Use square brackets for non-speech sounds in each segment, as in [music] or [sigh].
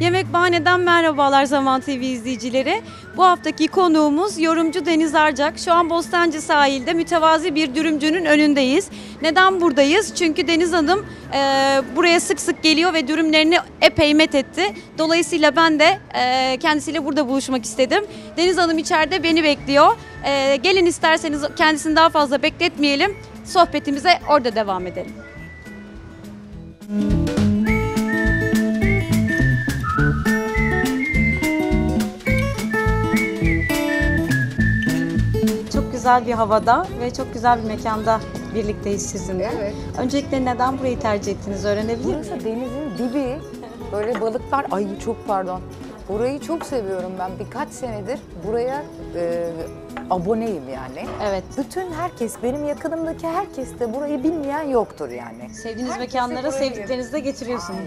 Yemek Bahane'den merhabalar Zaman TV izleyicileri. Bu haftaki konuğumuz yorumcu Deniz Arcak. Şu an Bostancı sahilde mütevazi bir dürümcünün önündeyiz. Neden buradayız? Çünkü Deniz Hanım e, buraya sık sık geliyor ve dürümlerini epey met etti. Dolayısıyla ben de e, kendisiyle burada buluşmak istedim. Deniz Hanım içeride beni bekliyor. E, gelin isterseniz kendisini daha fazla bekletmeyelim. Sohbetimize orada devam edelim. Çok güzel bir havada ve çok güzel bir mekanda birlikteyiz sizinle. Evet. Öncelikle neden burayı tercih ettiniz öğrenebilir miyim? Burası denizin dibi. Böyle balıklar, ay çok pardon. Burayı çok seviyorum ben. Birkaç senedir buraya e, aboneyim yani. Evet. Bütün herkes, benim yakınımdaki herkes de burayı bilmeyen yoktur yani. Sevdiğiniz Herkes mekanlara burayı- sevdiklerinizi de getiriyorsunuz.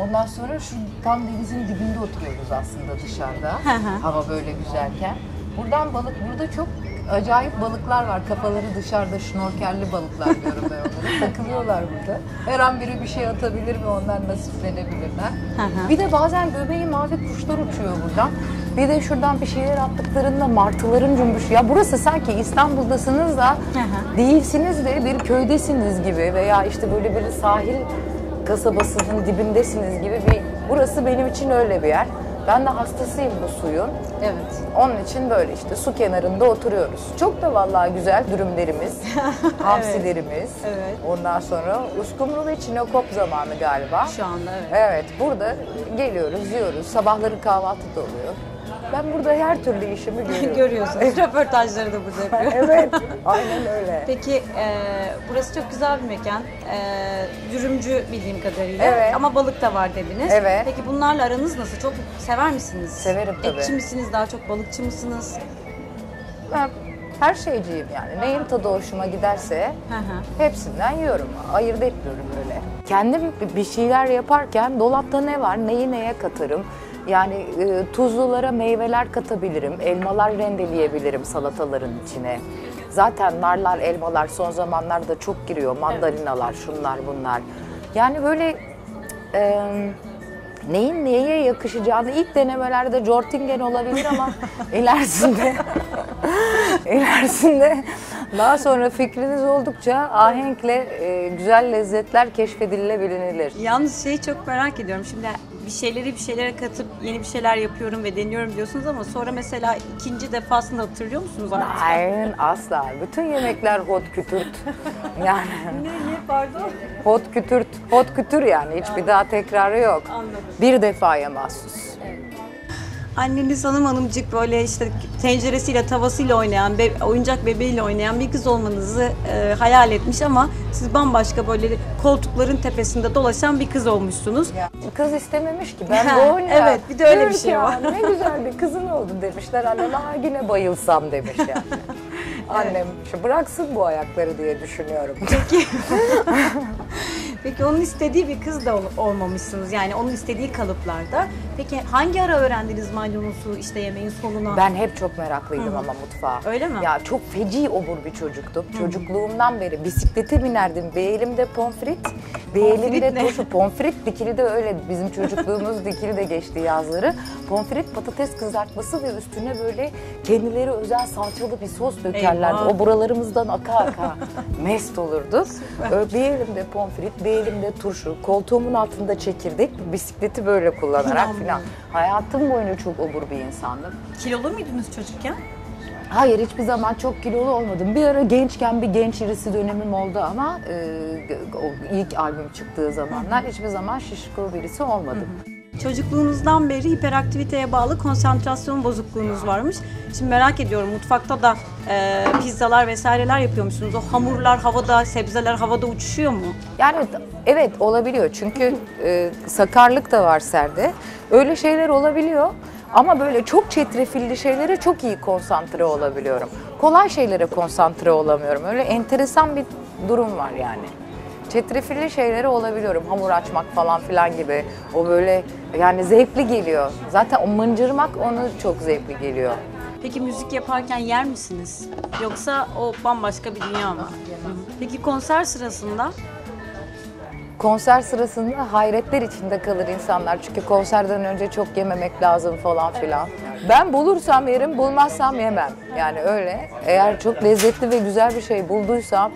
Ondan sonra şu tam denizin dibinde oturuyoruz aslında dışarıda. Hı hı. Hava böyle güzelken. Buradan balık, burada çok acayip balıklar var. Kafaları dışarıda şnorkelli balıklar diyorum ben onlara. [laughs] Takılıyorlar burada. Her an biri bir şey atabilir ve ondan nasiplenebilirler. Bir de bazen göbeği mavi kuşlar uçuyor buradan. Bir de şuradan bir şeyler attıklarında martıların cümbüşü. Ya burası sanki İstanbul'dasınız da değilsiniz de bir köydesiniz gibi veya işte böyle bir sahil kasabasının dibindesiniz gibi bir burası benim için öyle bir yer. Ben de hastasıyım bu suyun. Evet. Onun için böyle işte su kenarında oturuyoruz. Çok da vallahi güzel dürümlerimiz, [laughs] hamsilerimiz. Evet. Ondan sonra uskumru ve çinokop zamanı galiba. Şu anda evet. Evet, burada geliyoruz, yiyoruz. Sabahları kahvaltı da oluyor. Ben burada her türlü işimi [laughs] görüyorum. Görüyorsunuz. [laughs] Röportajları da burada yapıyor. evet, [laughs] aynen öyle. Peki e, burası çok güzel bir mekan. E, dürümcü bildiğim kadarıyla. Evet. Ama balık da var dediniz. Evet. Peki bunlarla aranız nasıl? Çok sever misiniz? Severim tabii. Etçi misiniz? Daha çok balıkçı mısınız? Ben her şeyciyim yani. Neyin tadı hoşuma giderse hepsinden yiyorum. Ayırt etmiyorum öyle. Kendim bir şeyler yaparken dolapta ne var, neyi neye katarım. Yani e, tuzlulara meyveler katabilirim, elmalar rendeleyebilirim salataların içine. Zaten narlar, elmalar son zamanlarda çok giriyor. Mandalinalar, şunlar bunlar. Yani böyle e, neyin neye yakışacağını ilk denemelerde Jortingen olabilir ama [laughs] ilerisinde ilerisinde daha sonra fikriniz oldukça ahenkle e, güzel lezzetler keşfedilebilir. Yalnız şeyi çok merak ediyorum. Şimdi bir şeyleri bir şeylere katıp yeni bir şeyler yapıyorum ve deniyorum diyorsunuz ama sonra mesela ikinci defasında hatırlıyor musunuz artık? Hayır asla. Bütün yemekler hot kütürt. [laughs] Yani Ne, ne pardon? hot kütürt, hot kütür yani hiçbir daha tekrarı yok. Anladım. Bir defaya mahsus. Anneniz hanım hanımcık böyle işte tenceresiyle tavasıyla oynayan, be- oyuncak bebeğiyle oynayan bir kız olmanızı e, hayal etmiş ama siz bambaşka böyle koltukların tepesinde dolaşan bir kız olmuşsunuz. Kız istememiş ki ben [laughs] Ha, böyle. evet, bir de öyle bir şey var. "Ya, Ne güzel bir kızın oldu demişler. Annem "Aa, yine bayılsam demiş yani. [laughs] Annem şu bıraksın bu ayakları diye düşünüyorum. Peki [laughs] onun istediği bir kız da ol- olmamışsınız yani onun istediği kalıplarda. Peki hangi ara öğrendiniz maydanozu işte yemeğin sonuna? Ben hep çok meraklıydım ama mutfağa. Öyle mi? Ya çok feci obur bir çocuktum. Çocukluğumdan beri bisiklete binerdim. Bir elimde pomfrit, bir Pomfrit elimde ne? turşu. Pomfrit dikili de öyle. Bizim çocukluğumuz [laughs] dikili de geçti yazları. Pomfrit patates kızartması ve üstüne böyle kendileri özel salçalı bir sos dökerlerdi. Eyvah. O buralarımızdan aka aka [laughs] mest olurduk. Öyle bir elimde pomfrit, bir elimde turşu. Koltuğumun altında çekirdek. Bisikleti böyle kullanarak İnanmıyorum. falan. Hayatım boyunca çok obur bir insandım. Kilolu muydunuz çocukken? Hayır hiçbir zaman çok kilolu olmadım. Bir ara gençken bir genç irisi dönemim oldu ama e, o ilk albüm çıktığı zamanlar hiçbir zaman şişko birisi olmadım. Çocukluğunuzdan beri hiperaktiviteye bağlı konsantrasyon bozukluğunuz varmış. Şimdi merak ediyorum mutfakta da e, pizzalar vesaireler yapıyormuşsunuz. O hamurlar havada, sebzeler havada uçuşuyor mu? Yani evet olabiliyor çünkü e, sakarlık da var serde. Öyle şeyler olabiliyor ama böyle çok çetrefilli şeylere çok iyi konsantre olabiliyorum. Kolay şeylere konsantre olamıyorum. Öyle enteresan bir durum var yani. Çetrefilli şeylere olabiliyorum. Hamur açmak falan filan gibi. O böyle yani zevkli geliyor. Zaten o mıncırmak onu çok zevkli geliyor. Peki müzik yaparken yer misiniz? Yoksa o bambaşka bir dünya mı? Peki konser sırasında konser sırasında hayretler içinde kalır insanlar. Çünkü konserden önce çok yememek lazım falan filan. Ben bulursam yerim, bulmazsam yemem. Yani öyle. Eğer çok lezzetli ve güzel bir şey bulduysam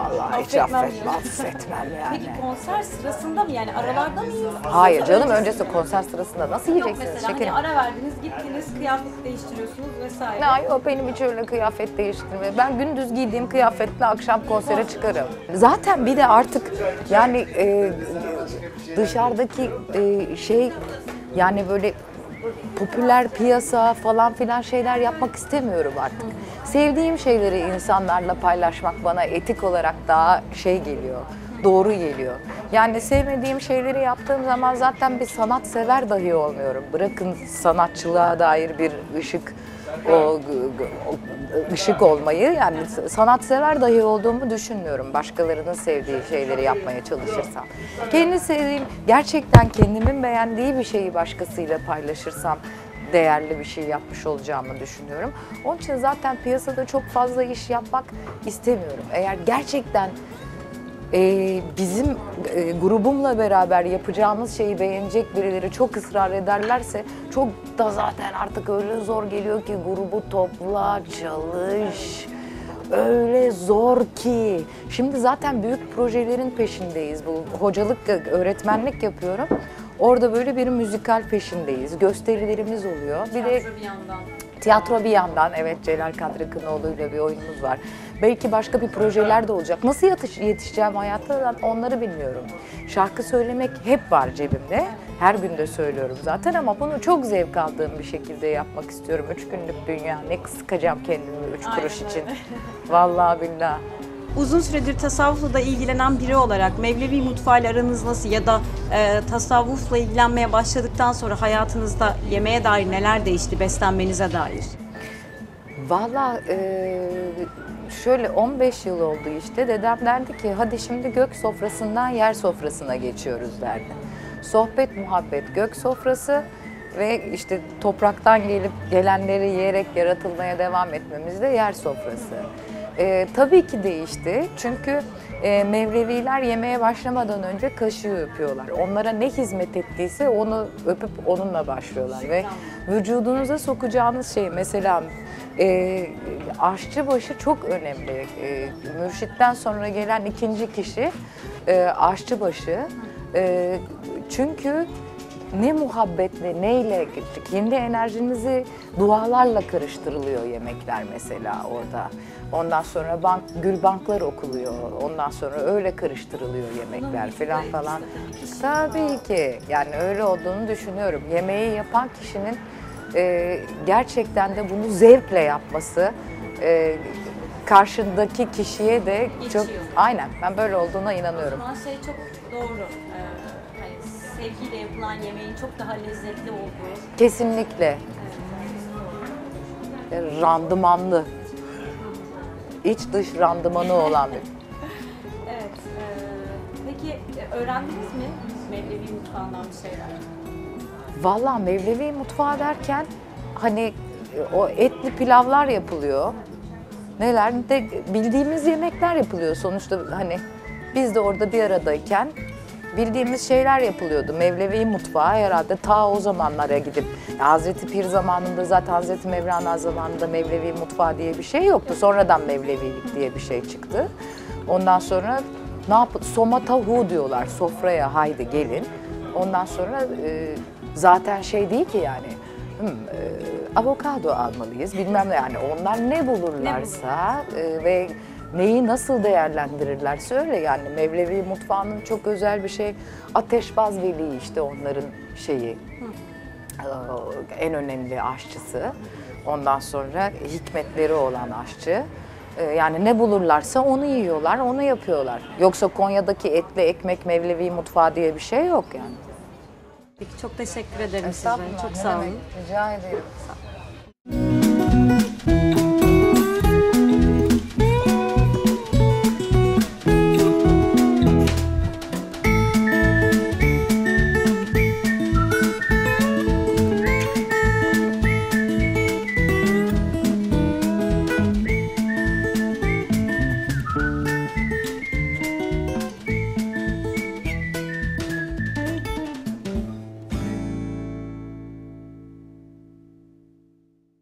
vallahi hiç Affetmem affetmem, yani. Peki konser sırasında mı yani aralarda mıyız? Hayır canım Öncesi- konser sırasında nasıl Yok yiyeceksiniz mesela şekerim? hani ara verdiniz gittiniz kıyafet değiştiriyorsunuz vesaire. Ya yok benim hiç öyle kıyafet değiştirme. Ben gündüz giydiğim kıyafetle akşam konsere çıkarım. Zaten bir de artık yani e, dışarıdaki e, şey yani böyle popüler piyasa falan filan şeyler yapmak istemiyorum artık. Sevdiğim şeyleri insanlarla paylaşmak bana etik olarak daha şey geliyor. Doğru geliyor. Yani sevmediğim şeyleri yaptığım zaman zaten bir sanat sever dahi olmuyorum. Bırakın sanatçılığa dair bir ışık o ışık olmayı yani sanatsever dahi olduğumu düşünmüyorum. Başkalarının sevdiği şeyleri yapmaya çalışırsam. Kendi sevdiğim, gerçekten kendimin beğendiği bir şeyi başkasıyla paylaşırsam değerli bir şey yapmış olacağımı düşünüyorum. Onun için zaten piyasada çok fazla iş yapmak istemiyorum. Eğer gerçekten ee, bizim e, grubumla beraber yapacağımız şeyi beğenecek birileri çok ısrar ederlerse çok da zaten artık öyle zor geliyor ki grubu topla, çalış. Öyle zor ki. Şimdi zaten büyük projelerin peşindeyiz. Bu hocalık, öğretmenlik yapıyorum. Orada böyle bir müzikal peşindeyiz. Gösterilerimiz oluyor. Bir de bir yandan. Tiyatro bir yandan, evet Celal Kadri Kınoğlu'yla bir oyunumuz var. Belki başka bir projeler de olacak. Nasıl yatış, yetişeceğim hayatta onları bilmiyorum. Şarkı söylemek hep var cebimde. Her gün de söylüyorum zaten ama bunu çok zevk aldığım bir şekilde yapmak istiyorum. Üç günlük dünya, ne sıkacağım kendimi üç kuruş için. Vallahi billahi. Uzun süredir tasavvufla da ilgilenen biri olarak Mevlevi mutfağıyla aranız nasıl ya da e, tasavvufla ilgilenmeye başladıktan sonra hayatınızda yemeğe dair neler değişti, beslenmenize dair? Valla e, şöyle 15 yıl oldu işte. Dedem derdi ki hadi şimdi gök sofrasından yer sofrasına geçiyoruz derdi. Sohbet, muhabbet, gök sofrası ve işte topraktan gelip gelenleri yiyerek yaratılmaya devam etmemiz de yer sofrası. E, tabii ki değişti çünkü e, Mevleviler yemeğe başlamadan önce kaşığı öpüyorlar. Onlara ne hizmet ettiyse onu öpüp onunla başlıyorlar ve vücudunuza sokacağınız şey mesela e, aşçıbaşı çok önemli. E, mürşitten sonra gelen ikinci kişi e, aşçıbaşı. E, çünkü ne muhabbetle, neyle, kendi enerjinizi dualarla karıştırılıyor yemekler mesela orada. Ondan sonra bank, gül banklar okuluyor. Ondan sonra öyle karıştırılıyor yemekler falan falan. Tabii ki. Yani öyle olduğunu düşünüyorum. Yemeği yapan kişinin e, gerçekten de bunu zevkle yapması e, karşındaki kişiye de çok Geçiyor. aynen ben böyle olduğuna inanıyorum. Ama şey çok doğru. Ee, hani sevgiyle yapılan yemeğin çok daha lezzetli olduğu. Kesinlikle E, randımanlı. iç dış randımanı olan bir. [laughs] Evet. e, peki e, öğrendiniz mi Mevlevi mutfağından bir şeyler? Vallahi Mevlevi mutfağı derken hani e, o etli pilavlar yapılıyor. Neler de bildiğimiz yemekler yapılıyor sonuçta hani biz de orada bir aradayken bildiğimiz şeyler yapılıyordu. Mevlevi mutfağı herhalde ta o zamanlara gidip Hazreti Pir zamanında zaten Hazreti Mevlana zamanında Mevlevi mutfağı diye bir şey yoktu. Sonradan Mevlevilik diye bir şey çıktı. Ondan sonra ne yap somatahu diyorlar sofraya haydi gelin. Ondan sonra e, zaten şey değil ki yani hmm, e, avokado almalıyız. Bilmem ne yani onlar ne bulurlarsa e, ve neyi nasıl değerlendirirlerse öyle yani Mevlevi mutfağının çok özel bir şey. Ateşbaz veli işte onların şeyi. E, en önemli aşçısı. Ondan sonra hikmetleri olan aşçı. E, yani ne bulurlarsa onu yiyorlar onu yapıyorlar. Yoksa Konya'daki etli ekmek Mevlevi mutfağı diye bir şey yok yani. Peki çok teşekkür ederim size. Çok sağ olun. Rica ederim. Sağ-